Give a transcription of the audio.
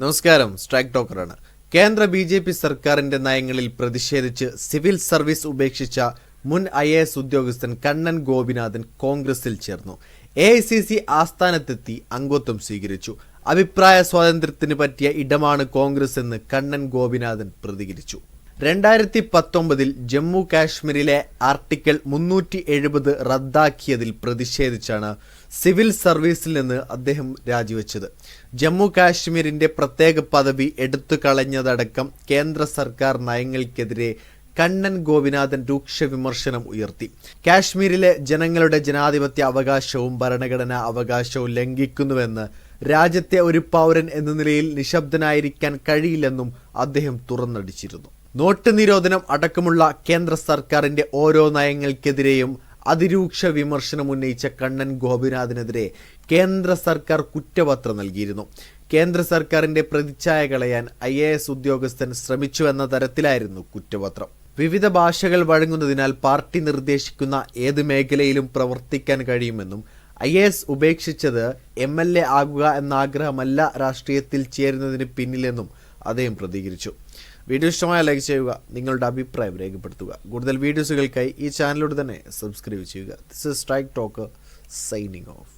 നമസ്കാരം സ്ട്രൈക്ക് ടോക്കറാണ്. കേന്ദ്ര B J P സർക്കാരിന്റെ നയങ്ങളിൽ പ്രതിഷേധിച്ച് സിവിൽ സർവീസ് ഉപേക്ഷിച്ച മുൻ ഐ എ എസ് ഉദ്യോഗസ്ഥൻ കണ്ണൻ ഗോപിനാഥൻ കോൺഗ്രസിൽ ചേർന്നു. എ ഐ സി സി ആസ്ഥാനത്തെത്തി അംഗത്വം സ്വീകരിച്ചു. അഭിപ്രായ സ്വാതന്ത്ര്യത്തിന് പറ്റിയ ഇടമാണ് കോൺഗ്രസ് എന്ന് കണ്ണൻ ഗോപിനാഥൻ പ്രതികരിച്ചു. രണ്ടായിരത്തി പത്തൊമ്പതിൽ ജമ്മു കാശ്മീരിലെ ആർട്ടിക്കിൾ മുന്നൂറ്റി എഴുപത് റദ്ദാക്കിയതിൽ പ്രതിഷേധിച്ചാണ് സിവിൽ സർവീസിൽ നിന്ന് അദ്ദേഹം രാജിവെച്ചത്. ജമ്മു കാശ്മീരിന്റെ പ്രത്യേക പദവി എടുത്തു കളഞ്ഞതടക്കം കേന്ദ്ര സർക്കാർ നയങ്ങൾക്കെതിരെ കണ്ണൻ ഗോപിനാഥൻ രൂക്ഷ വിമർശനം ഉയർത്തി. കാശ്മീരിലെ ജനങ്ങളുടെ ജനാധിപത്യ അവകാശവും ഭരണഘടനാ അവകാശവും ലംഘിക്കുന്നുവെന്ന് രാജ്യത്തെ ഒരു പൗരൻ എന്ന നിലയിൽ നിശബ്ദനായിരിക്കാൻ കഴിയില്ലെന്നും അദ്ദേഹം തുറന്നടിച്ചിരുന്നു. നോട്ട് നിരോധനം അടക്കമുള്ള കേന്ദ്ര സർക്കാരിന്റെ ഓരോ നയങ്ങൾക്കെതിരെയും അതിരൂക്ഷ വിമർശനം ഉന്നയിച്ച കണ്ണൻ ഗോപിനാഥിനെതിരെ കേന്ദ്ര സർക്കാർ കുറ്റപത്രം നൽകിയിരുന്നു. കേന്ദ്ര സർക്കാരിന്റെ പ്രതിച്ഛായ കളയാൻ ഐ എ എസ് ഉദ്യോഗസ്ഥൻ ശ്രമിച്ചുവെന്ന തരത്തിലായിരുന്നു കുറ്റപത്രം. വിവിധ ഭാഷകൾ വഴങ്ങുന്നതിനാൽ പാർട്ടി നിർദ്ദേശിക്കുന്ന ഏത് മേഖലയിലും പ്രവർത്തിക്കാൻ കഴിയുമെന്നും ഐ എ എസ് ഉപേക്ഷിച്ചത് എം എൽ എ ആകുക എന്ന ആഗ്രഹമല്ല രാഷ്ട്രീയത്തിൽ ചേരുന്നതിന് പിന്നിലെന്നും അദ്ദേഹം പ്രതികരിച്ചു. വീഡിയോ ഇഷ്ടമായ ലൈക്ക് ചെയ്യുക നിങ്ങളുടെ അഭിപ്രായം രേഖപ്പെടുത്തുക. കൂടുതൽ വീഡിയോസുകൾക്കായി ഈ ചാനലോട് തന്നെ സബ്സ്ക്രൈബ് ചെയ്യുക. This is strike talk signing off